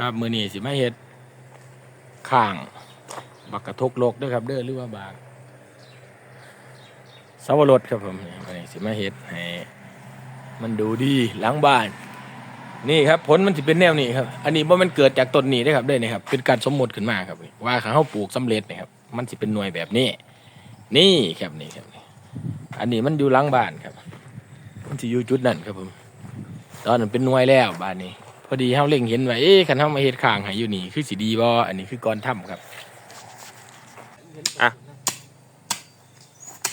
ครับมือนี้สิมาเฮ็ดข้าง บักกระทกโลกด้วยครับ เด้อหรือว่าบางสาวรสครับผมมือนี้สิมาเฮ็ดให้มันดูดีหลังบ้าน นี่ครับผลมันสิเป็นแนวนี้ครับ อันนี้บ่แมันเกิดจากต้นนี้เด้ครับเด้นี่ครับ เป็นการสมมติขึ้นมาครับ ว่าข้าเฮาปลูกสำเร็จนี่ครับ มันสิเป็นหน่วยแบบนี้ นี่ครับนี่ครับนี่อันนี้มันอยู่หลังบ้านครับ มันสิอยู่จุดนั้นครับผมตอนนั้นเป็นหน่วยแล้วบ้านนี้ พอดีเฮาเล็งเห็นว่าเอ๊ะคันเฮามาเฮ็ดข้างให้อยู่นี่ คือสิดีบ่อันนี้คือก่อนทำครับอะ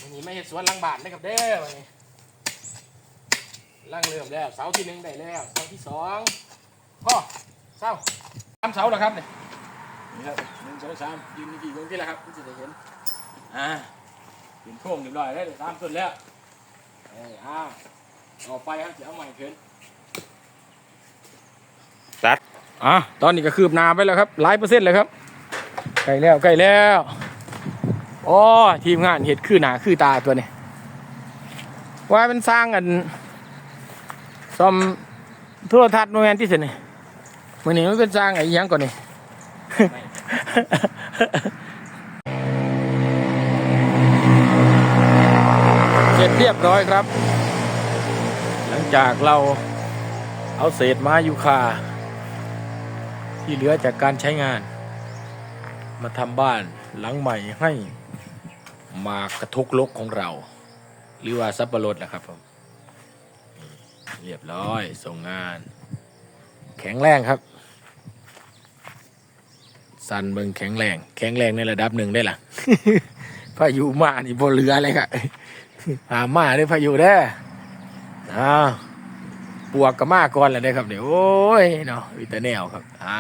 วันนี้ไม่เฮ็ดสวนหลังบ้านนะครับเด้อวันนี้ล่างเริ่มแล้วเสาที่หนึ่งได้แล้วเสาที่สองพ่อเสาสามเสาแล้วครับเนี่ยนี่ครับหนึ่งสองสามยืนกี่ตรงที่แล้วครับที่จะได้เห็นอ่าเป็นโค้งเรียบร้อยแล้วเดี๋ยวตามต้นแล้วเอ้ยอ้าวต่อไปครับจะเอาใหม่ขึ้น ตัด อะตอนนี้ก็คืบนาไปแล้วครับหลายเปอร์เซ็นต์เลยครับใกล้แล้วใกล้แล้วโอ้ทีมงานเห็ดคือหนาคือตาตัวนี้ว่าเป็นสร้างกันซ่อมโทรทัศน์โมเมนที่สุดนี่มื่อนี้มันเป็นสร้างไอ้ยังก่อนนี่เสร็จเรียบร้อยครับ หลังจากเราเอาเศษไม้ยูคา ที่เหลือจากการใช้งาน มาทำบ้านหลังใหม่ให้มากระทุกลกของเรา หรือว่าซับปะรดนะครับผมเรียบร้อยส่งงาน แข็งแรงครับ สันเบิงแข็งแรง แข็งแรงในระดับหนึ่งได้ล่ะพายุมานี่บนเรือเลยครับหามาได้อพายุได้ออ้าว ปวกก็มาก่อนแล้วได้ครับเดี๋ยวโอ้ยเนาะวิตาแนวครับอะ